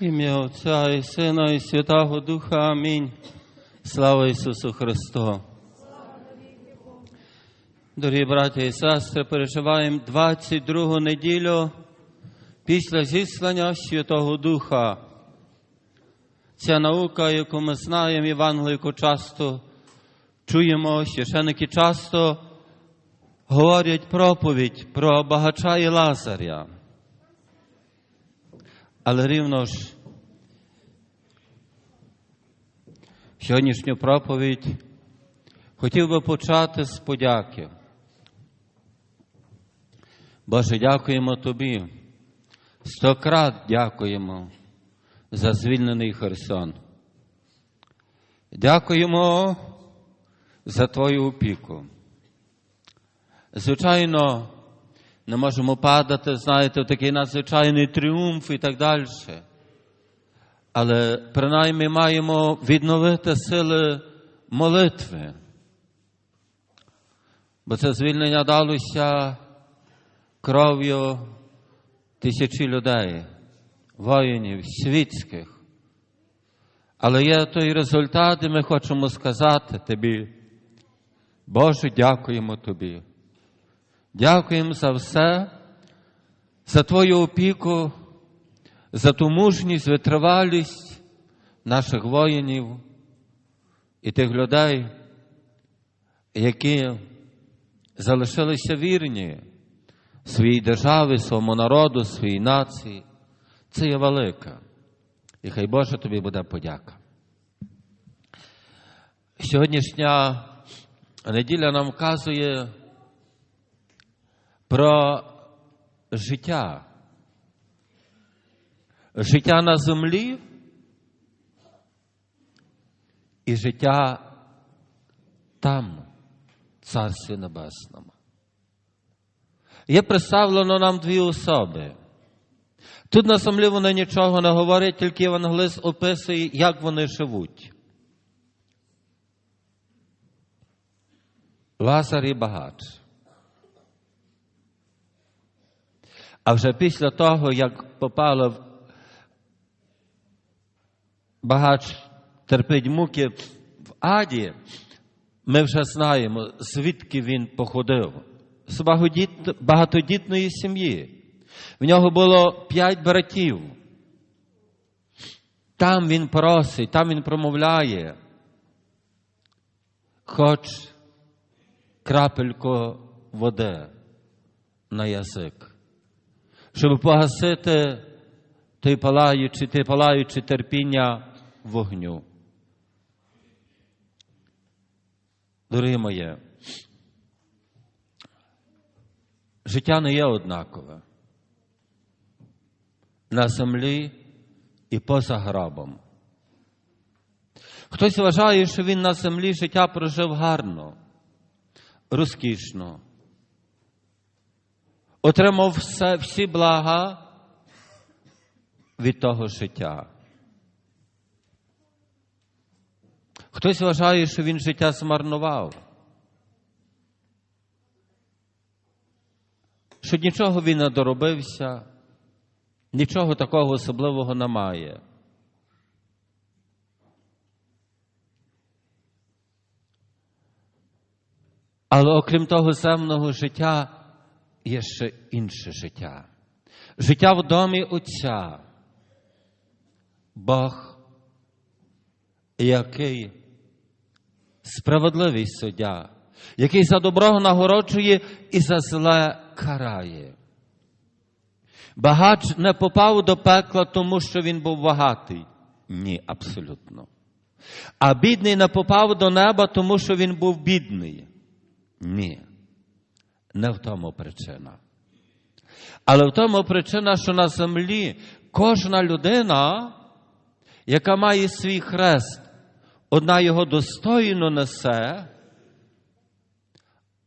Ім'я Отця і Сина, і Святого Духа. Амінь. Слава Ісусу Христу. Дорогі браті і сестри, переживаємо 22 неділю після зіслання Святого Духа. Ця наука, яку ми знаємо, Євангелію, яку часто чуємо, священики часто говорять проповідь про багача і Лазаря. Але рівно ж сьогоднішню проповідь хотів би почати з подяки. Боже, дякуємо Тобі. Стократ дякуємо за звільнений Херсон. Дякуємо за Твою опіку. Звичайно, не можемо падати, знаєте, в такий надзвичайний тріумф і так далі. Але принаймні маємо відновити сили молитви. Бо це звільнення далося кров'ю тисячі людей, воїнів, світських. Але є той результат, і ми хочемо сказати тобі, Боже, дякуємо тобі. Дякуємо за все, за Твою опіку, за ту мужність, витривалість наших воїнів і тих людей, які залишилися вірні своїй державі, своєму народу, своїй нації. Це є велика. І хай Боже тобі буде подяка. Сьогоднішня неділя нам вказує про життя. Життя на землі і життя там, Царстві Небесному. Є представлено нам дві особи. Тут на землі вони нічого не говорять, тільки Євангелист описує, як вони живуть. Лазар і багач. А вже після того, як попало в багач терпить муки в аді, ми вже знаємо, звідки він походив. З багатодітної сім'ї. В нього було п'ять братів. Там він просить, там він промовляє. Хоч крапельку води на язик щоб погасити той палаючий, те палаюче терпіння вогню. Дорогі моє, життя не є однакове. На землі і поза гробом. Хтось вважає, що він на землі життя прожив гарно, розкішно отримав все, всі блага від того життя. Хтось вважає, що він життя змарнував, що нічого він не доробився, нічого такого особливого немає. Але окрім того земного життя, є ще інше життя. Життя в домі Отця. Бог, який справедливий суддя, який за добро нагороджує і за зле карає. Багач не попав до пекла, тому що він був багатий. Ні, абсолютно. А бідний не попав до неба, тому що він був бідний. Ні не в тому причина. Але в тому причина, що на землі кожна людина, яка має свій хрест, одна його достойно несе,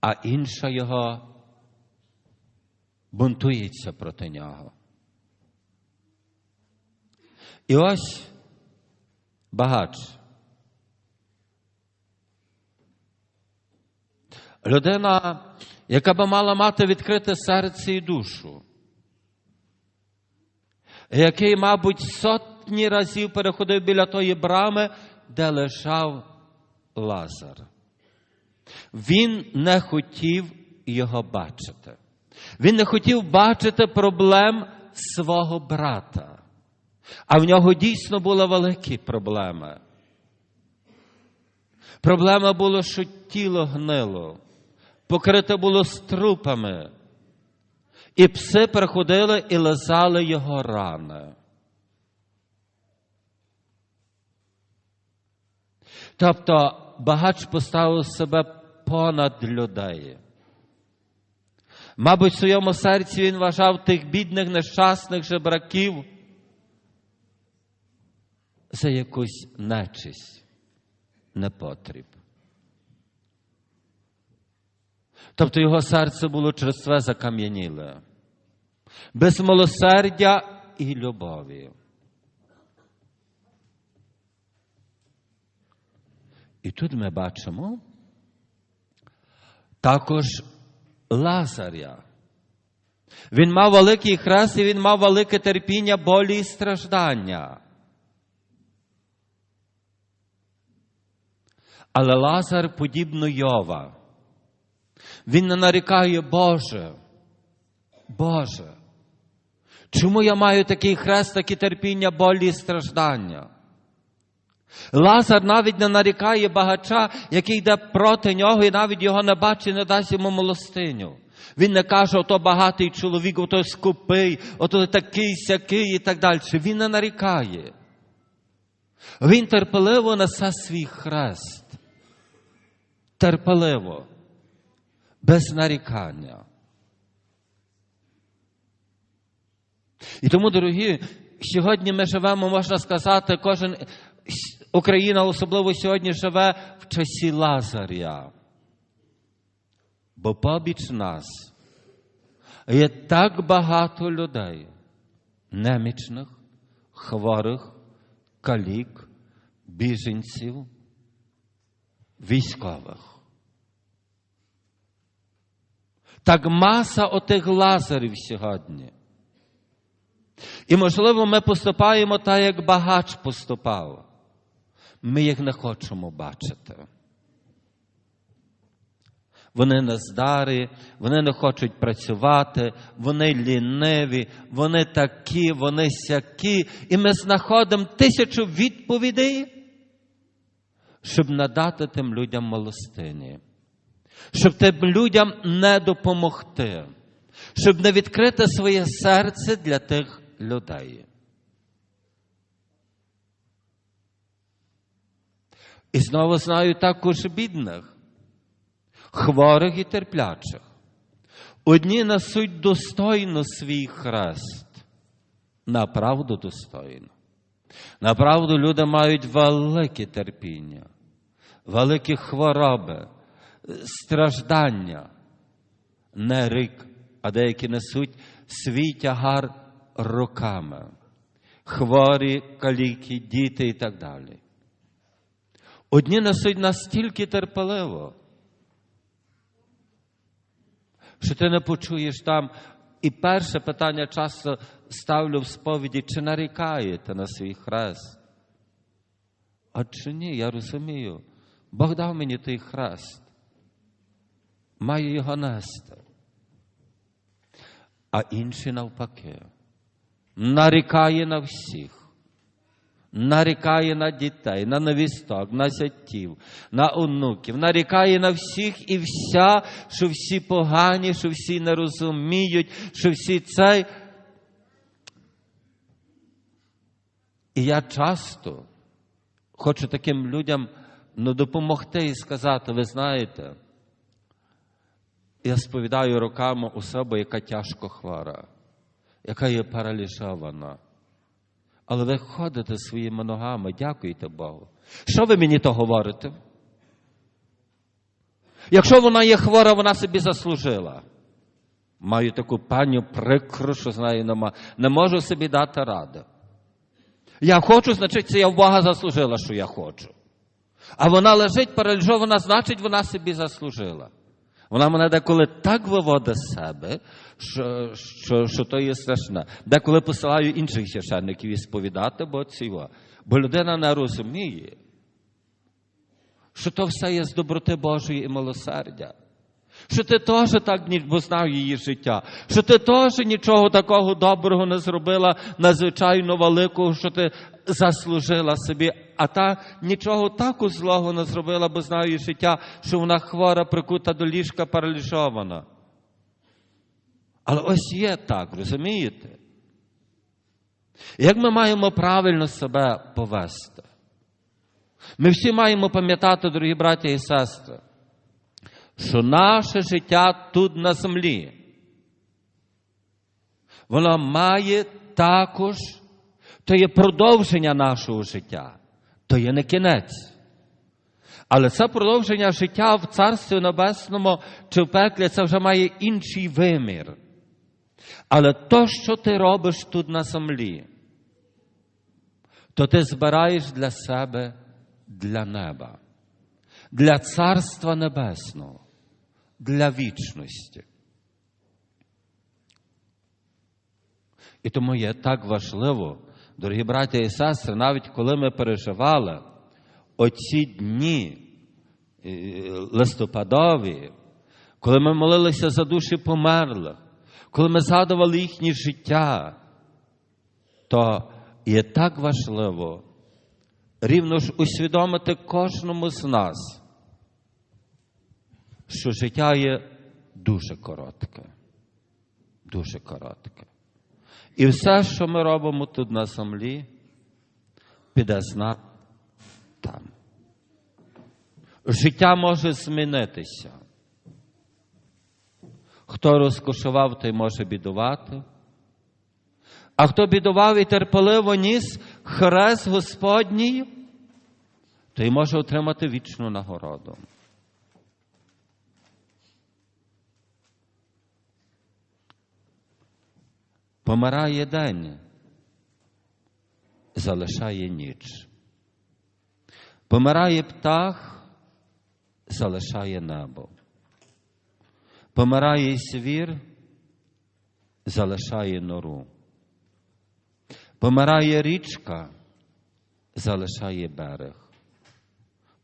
а інша його бунтується проти нього. І ось багач. Людина яка би мала мати відкрите серце і душу, який, мабуть, сотні разів переходив біля тої брами, де лежав Лазар. Він не хотів його бачити. Він не хотів бачити проблем свого брата. А в нього дійсно були великі проблеми. Проблема була, що тіло гнило, покрите було струпами, і пси приходили і лизали його рани. Тобто багач поставив себе понад людей. Мабуть, в своєму серці він вважав тих бідних, нещасних жебраків за якусь нечисть, непотріб. Тобто його серце було черстве закам'яніле, без милосердя і любові. І тут ми бачимо також Лазаря. Він мав великий хрест і він мав велике терпіння, болі і страждання. Але Лазар подібно Йова. Він не нарікає, Боже, Боже, чому я маю такий хрест, такі терпіння, болі і страждання? Лазар навіть не нарікає багача, який йде проти нього, і навіть його не бачить, не дасть йому милостиню. Він не каже, ото багатий чоловік, ото скупий, ото такий сякий і так далі. Він не нарікає. Він терпеливо несе свій хрест. Терпеливо, без нарікання. І тому, дорогі, сьогодні ми живемо, можна сказати, кожен Україна особливо сьогодні живе в часі Лазаря. Бо побіч нас є так багато людей, немічних, хворих, калік, біженців, військових. Так маса отих лазарів сьогодні. І, можливо, ми поступаємо так, як багач поступав. Ми їх не хочемо бачити. Вони нездари, вони не хочуть працювати, вони ліниві, вони такі, вони сякі. І ми знаходимо тисячу відповідей, щоб надати тим людям милостині, щоб тим людям не допомогти, щоб не відкрити своє серце для тих людей. І знову знаю також бідних, хворих і терплячих. Одні несуть достойно свій хрест, направду достойно. Направду люди мають велике терпіння, великі хвороби, страждання, не рік, а деякі несуть свій тягар руками, хворі, каліки, діти і так далі. Одні несуть настільки терпеливо, що ти не почуєш там. І перше питання часто ставлю в сповіді, чи нарікаєте на свій хрест? А чи ні, я розумію. Бог дав мені той хрест. Маю його нести. А інші навпаки. Нарікає на всіх нарікає на дітей, на невісток, на зятів, на онуків, нарікає на всіх і вся, що всі погані, що всі не розуміють, що всі цей. І я часто хочу таким людям ну, допомогти і сказати, ви знаєте, я сповідаю роками особу, яка тяжко хвора, яка є паралізована. Але ви ходите своїми ногами, дякуйте Богу. Що ви мені то говорите? Якщо вона є хвора, вона собі заслужила. Маю таку паню прикру, що знаю, нема. не можу собі дати ради. Я хочу, значить, це я в Бога заслужила, що я хочу. А вона лежить паралізована, значить, вона собі заслужила. Вона мене деколи так виводить з себе, що, що, що то є страшне. Деколи посилаю інших священників сповідати, бо цього. Бо людина не розуміє, що то все є з доброти Божої і милосердя. Що ти теж так бо знав її життя, що ти теж нічого такого доброго не зробила, надзвичайно великого, що ти заслужила собі, а та нічого таку злого не зробила, бо знав її життя, що вона хвора, прикута до ліжка, паралізована. Але ось є так, розумієте? Як ми маємо правильно себе повести? Ми всі маємо пам'ятати, дорогі браття і сестри, що наше життя тут на землі, воно має також, то є продовження нашого життя, то є не кінець. Але це продовження життя в Царстві Небесному чи в пеклі, це вже має інший вимір. Але то, що ти робиш тут на землі, то ти збираєш для себе для неба, для Царства Небесного, для вічності. І тому є так важливо, дорогі браття і сестри, навіть коли ми переживали оці дні е, листопадові, коли ми молилися за душі померлих, коли ми згадували їхнє життя, то є так важливо рівно ж усвідомити кожному з нас, що життя є дуже коротке, дуже коротке. І все, що ми робимо тут на землі, піде з там. Життя може змінитися. Хто розкошував, той може бідувати. А хто бідував і терпеливо ніс хрест Господній, той може отримати вічну нагороду. Помирає день, залишає ніч. Помирає птах, залишає небо. Помирає свір, залишає нору. Помирає річка, залишає берег.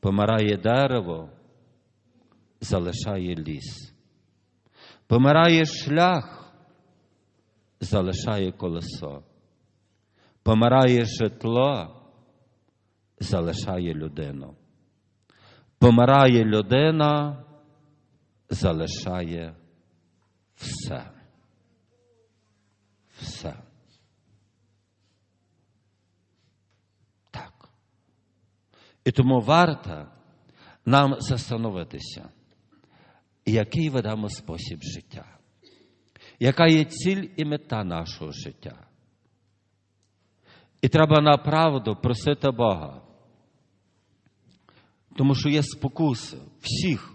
Помирає дерево, залишає ліс. Помирає шлях, залишає колесо. Помирає житло, залишає людину. Помирає людина, залишає все. Все. Так. І тому варто нам застановитися, який ведемо спосіб життя, яка є ціль і мета нашого життя. І треба направду просити Бога. Тому що є спокуси всіх.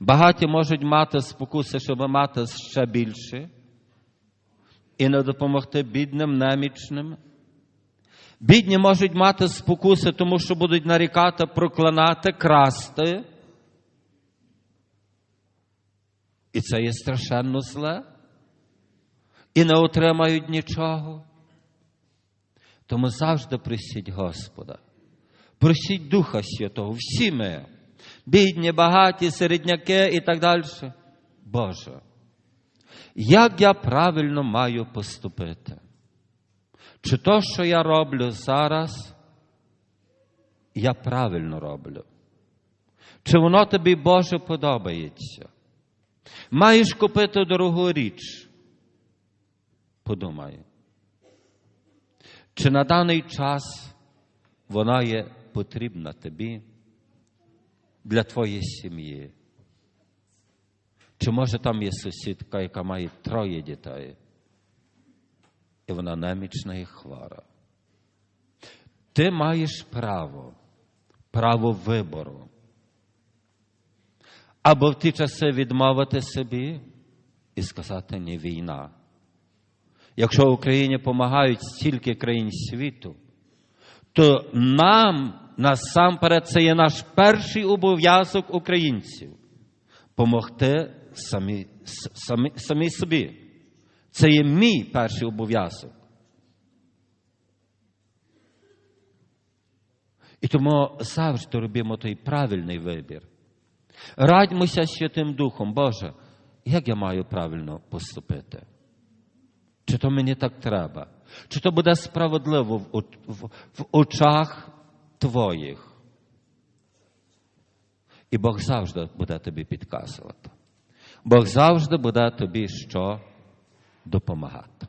Багаті можуть мати спокуси, щоб мати ще більше і не допомогти бідним, немічним. Бідні можуть мати спокуси, тому що будуть нарікати, проклинати, красти. І це є страшенно зле. І не отримають нічого. Тому завжди просіть Господа. Просіть Духа Святого, всі ми, бідні, багаті, середняки і так далі. Боже, як я правильно маю поступити? Чи то, що я роблю зараз, я правильно роблю? Чи воно тобі, Боже, подобається? Маєш купити дорогу річ? Подумай. Чи на даний час вона є потрібна тобі для твоєї сім'ї? Чи може там є сусідка, яка має троє дітей, і вона немічна і хвора? Ти маєш право, право вибору. Або в ті часи відмовити собі і сказати ні війна. Якщо Україні допомагають стільки країн світу, то нам насамперед це є наш перший обов'язок українців помогти самі, самі, самі собі. Це є мій перший обов'язок. І тому завжди робимо той правильний вибір. Радьмося Святим Духом, Боже, як я маю правильно поступити? Чи то мені так треба? Чи то буде справедливо в, в, очах Твоїх? І Бог завжди буде тобі підказувати. Бог завжди буде тобі що допомагати.